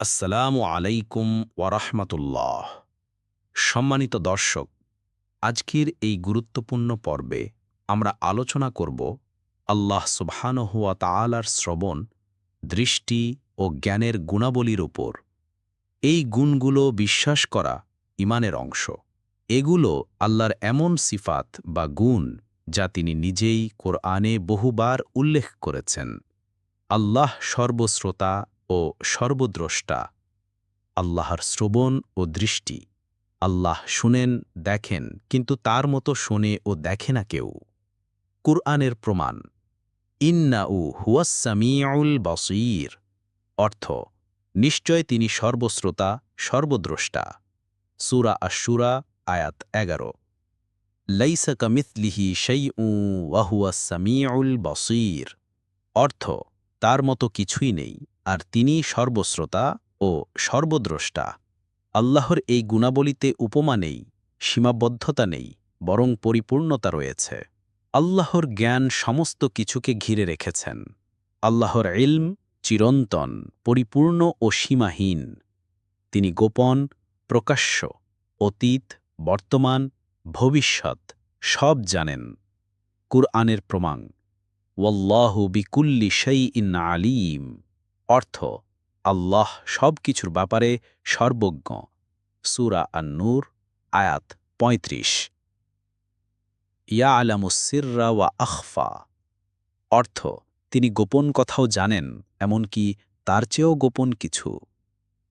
আসসালামু আলাইকুম ওয়ারাহমাতুল্লাহ। সম্মানিত দর্শক, আজকের এই গুরুত্বপূর্ণ পর্বে আমরা আলোচনা করব আল্লাহ সুবহানহুয়া তাআলার শ্রবণ, দৃষ্টি ও জ্ঞানের গুণাবলীর ওপর এই গুণগুলো বিশ্বাস করা ইমানের অংশ। এগুলো আল্লাহর এমন সিফাত বা গুণ যা তিনি নিজেই কোরআনে বহুবার উল্লেখ করেছেন। আল্লাহ সর্বশ্রোতা ও সর্বদ্রষ্টা। আল্লাহর শ্রবণ ও দৃষ্টি। আল্লাহ শুনেন, দেখেন, কিন্তু তার মতো শোনে ও দেখে না কেউ। কুরআনের প্রমাণ ইন্নাউ হুয়াসামিউল বসির। অর্থ, নিশ্চয় তিনি সর্বশ্রোতা, সর্বদ্রষ্টা। সুরা আশুরা আয়াত এগারো। লাইসা কামিথলিহি সেই উ ওয়াহুয়াসামিউল বসির। অর্থ, তার মতো কিছুই নেই। আর তিনি সর্বশ্রোতা ও সর্বদ্রষ্টা। আল্লাহর এই গুণাবলিতে উপমা নেই, সীমাবদ্ধতা নেই, বরং পরিপূর্ণতা রয়েছে। আল্লাহর জ্ঞান সমস্ত কিছুকে ঘিরে রেখেছেন। আল্লাহর ইলম চিরন্তন, পরিপূর্ণ ও সীমাহীন। তিনি গোপন, প্রকাশ্য, অতীত, বর্তমান, ভবিষ্যৎ, সব জানেন। কুরআনের প্রমাণ, ওয়াল্লাহু বিকুল্লি সেই ইন আলিম। অর্থ, আল্লাহ সব কিছুর ব্যাপারে সর্বজ্ঞ। সুরা আন্নুর, আয়াত ৩৫ ইয়া আলামুসিররা ওয়া আখফা। অর্থ, তিনি গোপন কথাও জানেন, এমনকি তার চেয়েও গোপন কিছু।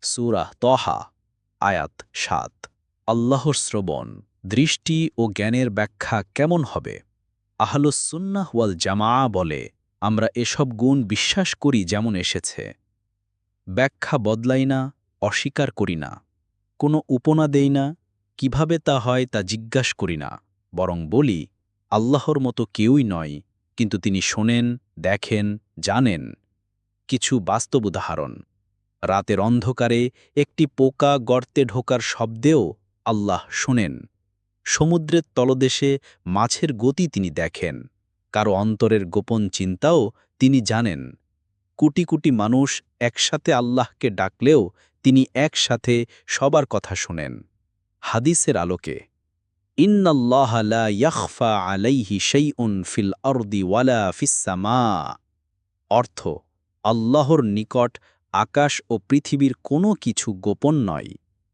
সুরা তহা, আয়াত সাত। আল্লাহর শ্রবণ, দৃষ্টি ও জ্ঞানের ব্যাখ্যা কেমন হবে? আহলুসুন্নাহ ওয়াল জামা বলে আমরা এসব গুণ বিশ্বাস করি যেমন এসেছে। ব্যাখ্যা বদলাই না, অস্বীকার করি না। কোনো উপনা দেই না, কীভাবে তা হয় তা জিজ্ঞাস করি না। বরং বলি, আল্লাহর মতো কেউই নয়, কিন্তু তিনি শোনেন, দেখেন, জানেন। কিছু বাস্তব উদাহরণ। রাতের অন্ধকারে একটি পোকা গর্তে ঢোকার শব্দেও আল্লাহ শোনেন। সমুদ্রের তলদেশে মাছের গতি তিনি দেখেন। কারও অন্তরের গোপন চিন্তাও তিনি জানেন। কোটি কোটি মানুষ একসাথে আল্লাহকে ডাকলেও তিনি একসাথে সবার কথা শোনেন। হাদিসের আলোকে লা ওয়ালা অর্থ, আল্লাহর নিকট আকাশ ও পৃথিবীর কোনো কিছু গোপন নয়।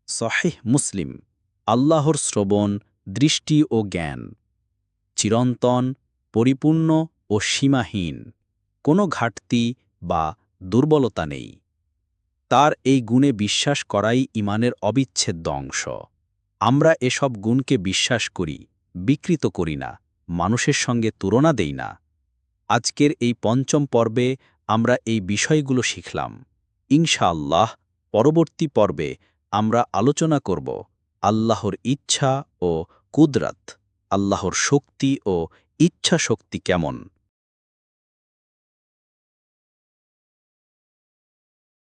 সহেহ মুসলিম, আল্লাহর শ্রবণ, দৃষ্টি ও জ্ঞান। চিরন্তন পরিপূর্ণ ও সীমাহীন, কোনো ঘাটতি বা দুর্বলতা নেই। তার এই গুণে বিশ্বাস করাই ইমানের অবিচ্ছেদ্য অংশ। আমরা এসব গুণকে বিশ্বাস করি, বিকৃত করি না, মানুষের সঙ্গে তুলনা দেই না। আজকের এই পঞ্চম পর্বে আমরা এই বিষয়গুলো শিখলাম। ইনশাআল্লাহ, পরবর্তী পর্বে আমরা আলোচনা করব আল্লাহর ইচ্ছা ও কুদরাত, আল্লাহর শক্তি ও ইচ্ছা শক্তি কেমন?